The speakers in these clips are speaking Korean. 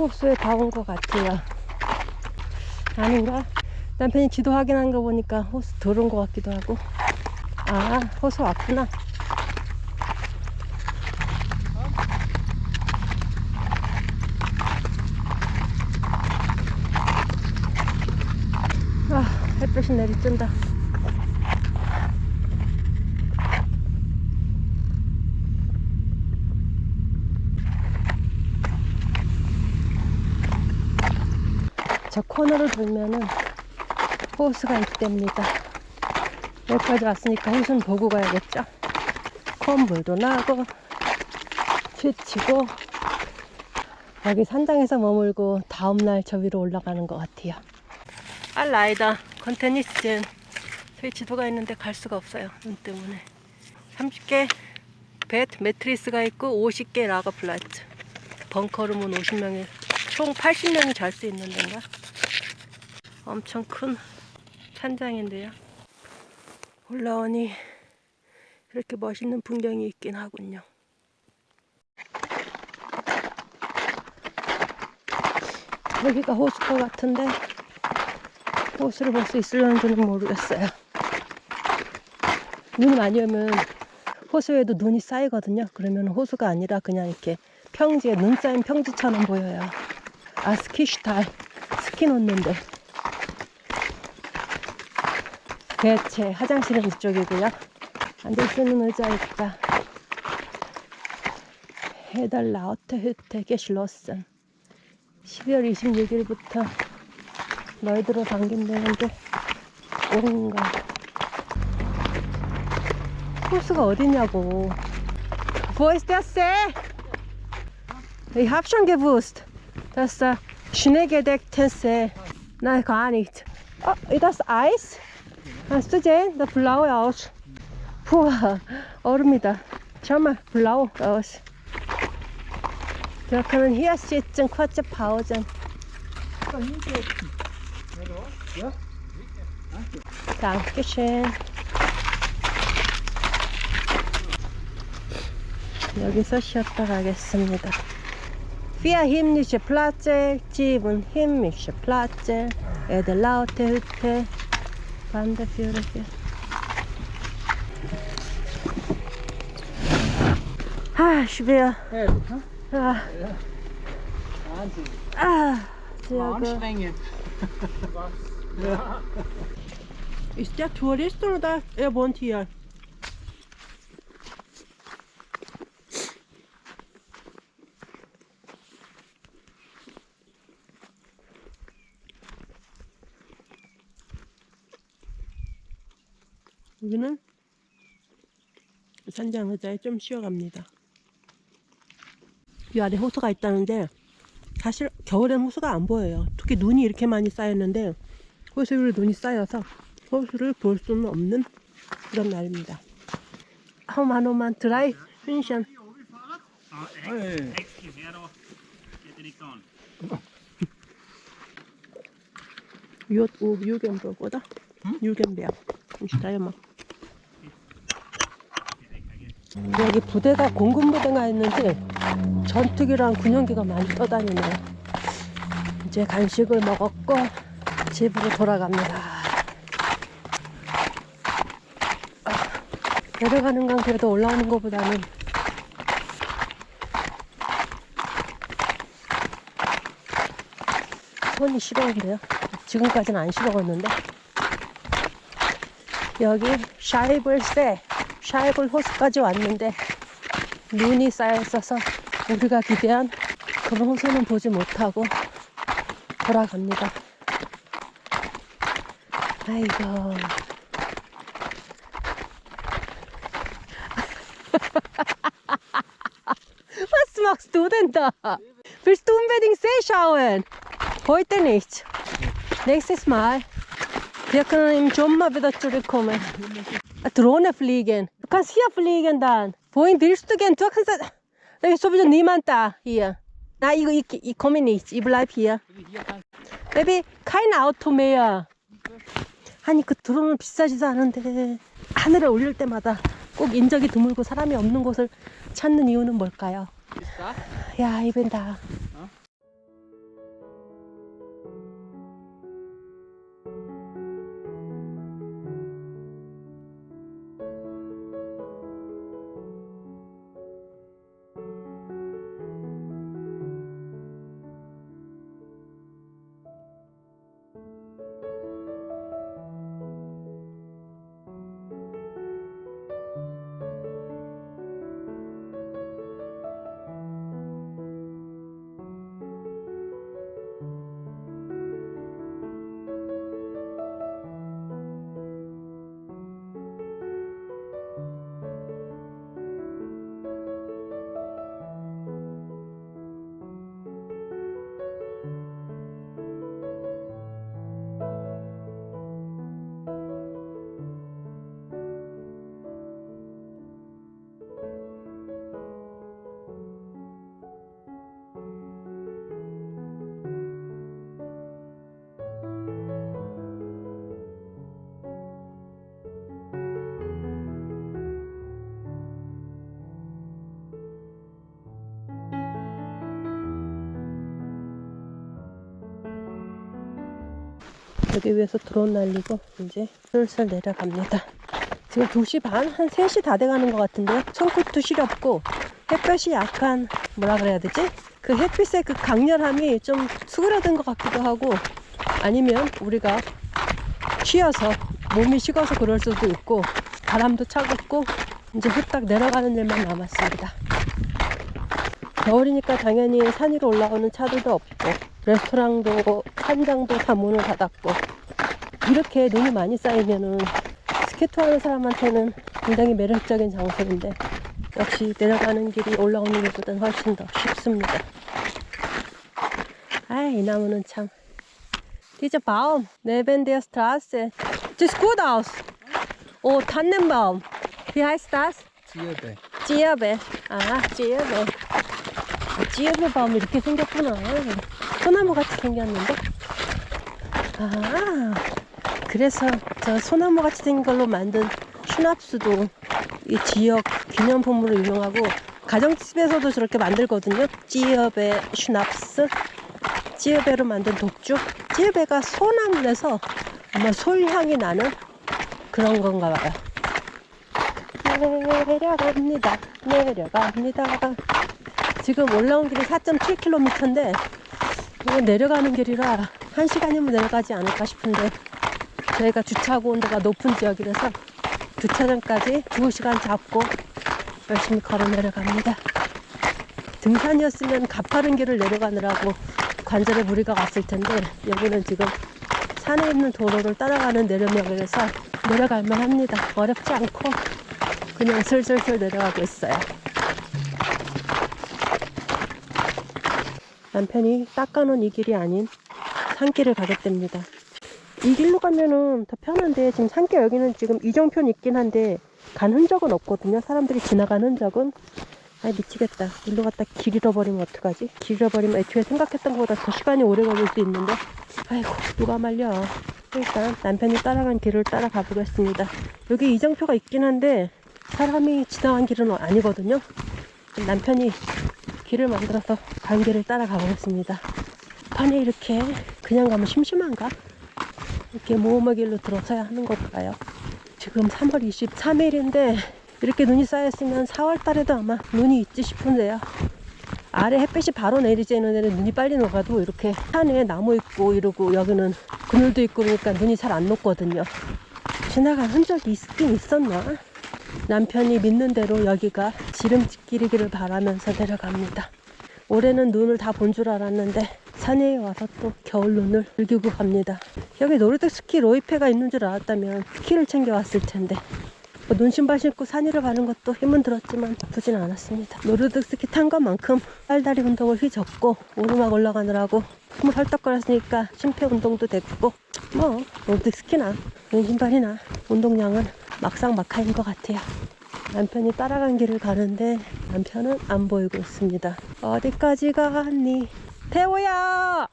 호수에 다 온 것 같아요. 아닌가? 남편이 지도 확인한 거 보니까 호수 들어온 것 같기도 하고. 아, 호수 왔구나. 아, 햇볕이 내리뜬다. 저 코너를 돌면은 호수가 있답니다. 여기까지 왔으니까 호수는 보고 가야겠죠? 콧물도 나고, 지치고, 여기 산장에서 머물고 다음날 저 위로 올라가는 것 같아요. 알라이다 컨테니스젠 저희 지도가 있는데 갈 수가 없어요 눈 때문에 30개 벳 매트리스가 있고 50개 라거 플라트 벙커룸은 50명이 총 80명이 잘 수 있는 데인가 엄청 큰 산장인데요 올라오니 이렇게 멋있는 풍경이 있긴 하군요 여기가 호수가 같은데 호수를 볼 수 있을런지는 모르겠어요. 눈이 많이 오면 호수에도 눈이 쌓이거든요. 그러면 호수가 아니라 그냥 이렇게 평지에 눈 쌓인 평지처럼 보여요. 아 스키슈탈 스키 놓는데 대체 화장실은 이쪽이고요. 앉을 수 있는 의자 있다. 해달라 어테흐테 게슐러슨 12월 26일부터 너희들을 반긴다는데 뭔가 호수가 어디냐고 der See? Ich hab schon gewusst, dass da schneegedeckte See. Nein, gar nicht. Oh, das Eis? Du sehen? Das blaue aus. Puh, 얼음이다. Blau aus. Wir können hier sitzen, kurze Pause. Dankeschön. 여기서 쉬었다 가겠습니다. Himmlische Plätze, sieben himmlische Plätze, eine laute Hütte, Bahn dafür dafür. Ah, schwer. Ja. ja. Wahnsinn. Ah, sehr anstrengend. ja. Ist der Tourist oder er wohnt hier? 여기는 산장 의자에 좀 쉬어갑니다. 이 아래 호수가 있다는데 사실 겨울엔 호수가 안 보여요. 특히 눈이 이렇게 많이 쌓였는데 호수 위로 눈이 쌓여서 호수를 볼 수는 없는 그런 날입니다. 하우만호만 드라이 det riktigt an. 윷 오 유견berg보다 유견berg 시다요마 여기 부대가 공군 부대가 있는지 전투기랑 군용기가 많이 떠다니네요. 이제 간식을 먹었고 집으로 돌아갑니다. 아, 내려가는 건 그래도 올라오는 것보다는 손이 시려운데요. 지금까지는 안 시려웠는데 여기 샤이블세 샤이블 호수까지 왔는데 눈이 쌓여 있어서 우리가 기대한 그런 호수는 보지 못하고 돌아갑니다. 아이고. Willst du unbedingt See schauen? Heute nicht. Nächstes Mal. Wir können im Sommer wieder zurückkommen. Eine Drohne fliegen. Kannst hier fliegen dann. Wohin willst du gehen? Du kannst. Da ist sowieso niemand da hier. Na, ich, ich, ich komme nicht. Ich bleib hier. Baby, kein Auto mehr. 아니 그 드론은 비싸지도 않은데 하늘에 올릴 때마다 꼭 인적이 드물고 사람이 없는 곳을 찾는 이유는 뭘까요? 야, 이벤다. 여기 위에서 드론 날리고 이제 슬슬 내려갑니다. 지금 2시 반? 한 3시 다 돼가는 것 같은데요. 손끝도 시렵고 햇볕이 약간 뭐라 그래야 되지? 그 햇빛의 그 강렬함이 좀 수그러든 것 같기도 하고 아니면 우리가 쉬어서 몸이 식어서 그럴 수도 있고 바람도 차갑고 이제 후딱 내려가는 일만 남았습니다. 겨울이니까 당연히 산 위로 올라오는 차들도 없고 레스토랑도 한장도 다 문을 닫았고 이렇게 눈이 많이 쌓이면은 스케이트 하는 사람한테는 굉장히 매력적인 장소인데 역시 내려가는 길이 올라오는 길보다는 훨씬 더 쉽습니다. 아, 이 나무는 참. Diese Baum neben der Straße. Sieht gut aus. Oh, Tannenbaum. Wie heißt das? Zierbe. 아. 아, 바움이 이렇게 생겼구나. 소나무 같이 생겼는데? 아, 그래서 저 소나무 같이 생긴 걸로 만든 슈납스도 이 지역 기념품으로 유명하고 가정집에서도 저렇게 만들거든요. 찌여베 슈납스. 찌여베로 만든 독주. 찌여베가 소나무라서 아마 솔향이 나는 그런 건가 봐요. 내려갑니다. 내려갑니다. 지금 올라온 길이 4.7km인데 이거 내려가는 길이라 1시간이면 내려가지 않을까 싶은데 저희가 주차하고 온 데가 높은 지역이라서 주차장까지 2시간 잡고 열심히 걸어 내려갑니다. 등산이었으면 가파른 길을 내려가느라고 관절에 무리가 왔을 텐데 여기는 지금 산에 있는 도로를 따라가는 내려면이라서 내려갈만 합니다. 어렵지 않고 그냥 슬슬슬 내려가고 있어요. 남편이 닦아놓은 이 길이 아닌 산길을 가겠답니다. 이 길로 가면은 더 편한데 지금 산길 여기는 지금 이정표는 있긴 한데 간 흔적은 없거든요. 사람들이 지나간 흔적은 아 미치겠다. 일로 갔다 길 잃어버리면 어떡하지? 길 잃어버리면 애초에 생각했던 것보다 더 시간이 오래 걸릴 수 있는데 아이고 누가 말려. 일단 남편이 따라간 길을 따라가 보겠습니다. 여기 이정표가 있긴 한데 사람이 지나간 길은 아니거든요. 남편이 길을 만들어서 간 길을 따라가 보겠습니다. 판에 이렇게 그냥 가면 심심한가? 이렇게 모험의 길로 들어서야 하는 걸까요? 지금 3월 23일인데 이렇게 눈이 쌓였으면 4월 달에도 아마 눈이 있지 싶은데요. 아래 햇빛이 바로 내리지 않는 데는 눈이 빨리 녹아도 이렇게 산에 나무 있고 이러고 여기는 그늘도 있고 그러니까 눈이 잘 안 녹거든요. 지나간 흔적이 있긴 있었나? 남편이 믿는 대로 여기가 지름길이기를 바라면서 내려갑니다. 올해는 눈을 다 본 줄 알았는데 산에 와서 또 겨울 눈을 즐기고 갑니다. 여기 노르드 스키 로이페가 있는 줄 알았다면 스키를 챙겨왔을 텐데 뭐 눈신발 신고 산 위를 가는 것도 힘은 들었지만 나쁘진 않았습니다. 노르드 스키 탄 것만큼 팔다리 운동을 휘젓고 오르막 올라가느라고 숨을 헐떡거렸으니까 심폐 운동도 됐고 뭐 노르드 스키나 눈신발이나 운동량은 막상 막하인 것 같아요. 남편이 따라간 길을 가는데 남편은 안 보이고 있습니다. 어디까지 갔니? 태호야!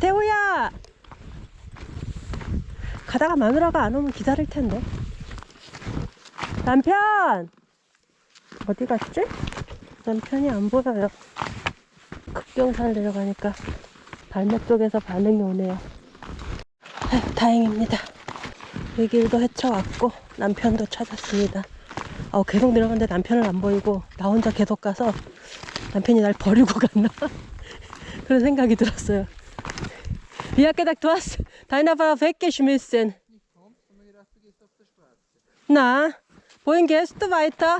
태호야! 가다가 마누라가 안 오면 기다릴 텐데. 남편! 어디 갔지? 남편이 안 보여요. 급경산을 내려가니까 발목 쪽에서 반응이 오네요. 아휴, 다행입니다. 이 길도 헤쳐왔고 남편도 찾았습니다. 어, 계속 내려가는데 남편은 안 보이고 나 혼자 계속 가서 남편이 날 버리고 갔나? 그런 생각이 들었어요. Du hast deiner war weggeschmissen. Na, wohin gehst du weiter?